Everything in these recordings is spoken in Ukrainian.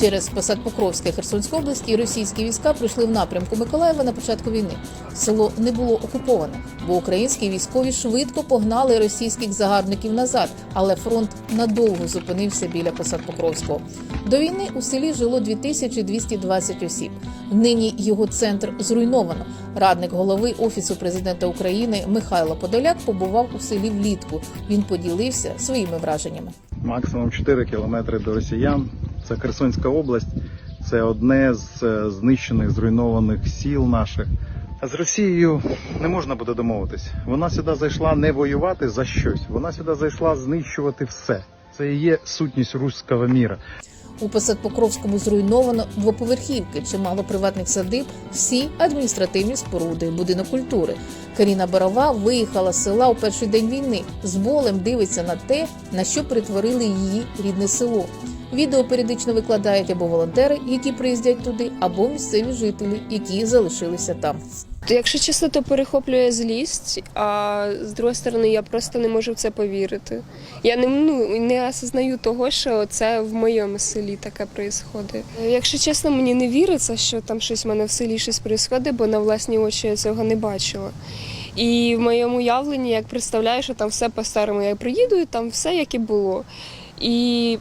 Через посад Покровська Херсонської області російські війська прийшли в напрямку Миколаєва на початку війни. Село не було окуповане, бо українські військові швидко погнали російських загарбників назад, але фронт надовго зупинився біля посад Покровського. До війни у селі жило 2220 осіб. Нині його центр зруйновано. Радник голови офісу президента України Михайло Подоляк побував у селі влітку. Він поділився своїми враженнями. максимум 4 кілометри до росіян. Це Херсонська область, це одне з е, знищених, зруйнованих сіл наших. А з Росією не можна буде домовитись. Вона сюди зайшла не воювати за щось. Вона сюди зайшла знищувати все. Це і є сутність руського міра. У Посадпокровському зруйновано двоповерхівки, чимало приватних садиб, всі адміністративні споруди, будинок культури. Каріна Барова виїхала з села у перший день війни. З болем дивиться на те, на що перетворили її рідне село. Відео періодично викладають або волонтери, які приїздять туди, або місцеві жителі, які залишилися там. Якщо чесно, то перехоплює злість, а з другої сторони, я просто не можу в це повірити. Я не, ну, не осознаю того, що це в моєму селі таке відбувається. Якщо чесно, мені не віриться, що там щось в мене в селі щось відбувається, бо на власні очі я цього не бачила. І в моєму уявленні, як представляю, що там все по-старому, я приїду, і там все як і було. І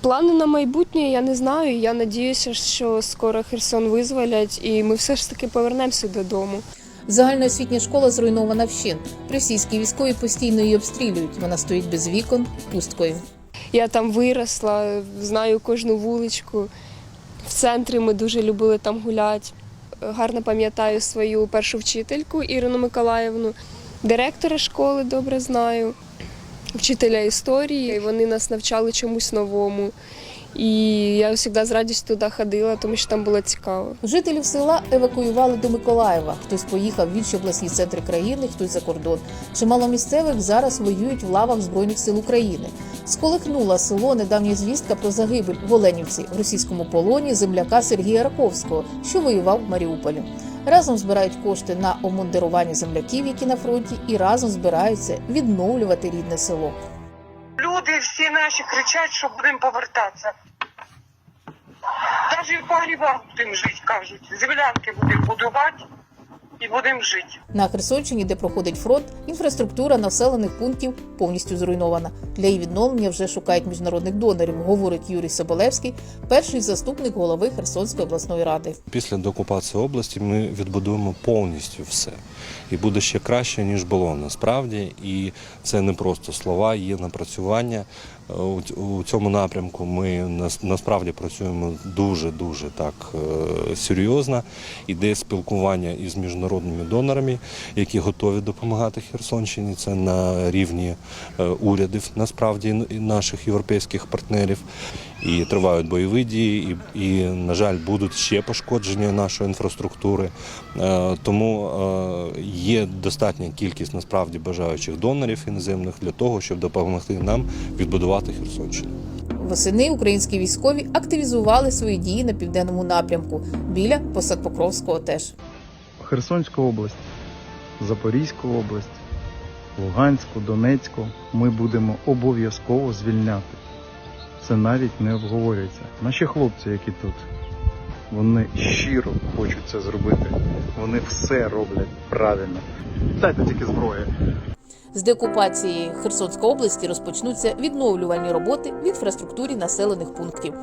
плани на майбутнє я не знаю. Я надіюся, що скоро Херсон визволять, і ми все ж таки повернемося додому. Загальноосвітня школа зруйнована вщент. Російські військові постійно її обстрілюють. Вона стоїть без вікон, пусткою. Я там виросла, знаю кожну вуличку. В центрі ми дуже любили там гуляти. Гарно пам'ятаю свою першу вчительку Ірину Миколаївну, директора школи добре знаю, вчителя історії. Вони нас навчали чомусь новому. І я завжди з радістю туди ходила, тому що там було цікаво. Жителів села евакуювали до Миколаєва. Хтось поїхав в інші обласні центри країни, хтось за кордон. Чимало місцевих зараз воюють в лавах збройних сил України. Сколихнула село недавня звістка про загибель в Оленівці в російському полоні земляка Сергія Раковського, що воював в Маріуполі. Разом збирають кошти на омундирування земляків, які на фронті, і разом збираються відновлювати рідне село. Люди всі наші кричать, що будемо повертатися. Навіть в погрібах будемо жити, кажуть. Землянки будемо будувати і будемо жити. На Херсонщині, де проходить фронт, інфраструктура населених пунктів повністю зруйнована. Для її відновлення вже шукають міжнародних донорів, говорить Юрій Соболевський, перший заступник голови Херсонської обласної ради. Після деокупації області ми відбудуємо повністю все. І буде ще краще, ніж було насправді. І це не просто слова, є напрацювання. У цьому напрямку ми насправді працюємо дуже-дуже так е, серйозно. Іде спілкування із міжнародними донорами, які готові допомагати Херсонщині. Це на рівні е, урядів, насправді наших європейських партнерів. І тривають бойові дії, і, і на жаль, будуть ще пошкодження нашої інфраструктури. Е, Тому е, є достатня кількість насправді бажаючих донорів іноземних для того, щоб допомогти нам відбудувати Херсонщину. Восени українські військові активізували свої дії на південному напрямку біля посад Покровського теж. Херсонську область, Запорізьку область, Луганську, Донецьку ми будемо обов'язково звільняти. Це навіть не обговорюється. Наші хлопці, які тут, вони щиро хочуть це зробити. Вони все роблять правильно. Дайте тільки зброю. З деокупації Херсонської області розпочнуться відновлювальні роботи в інфраструктурі населених пунктів.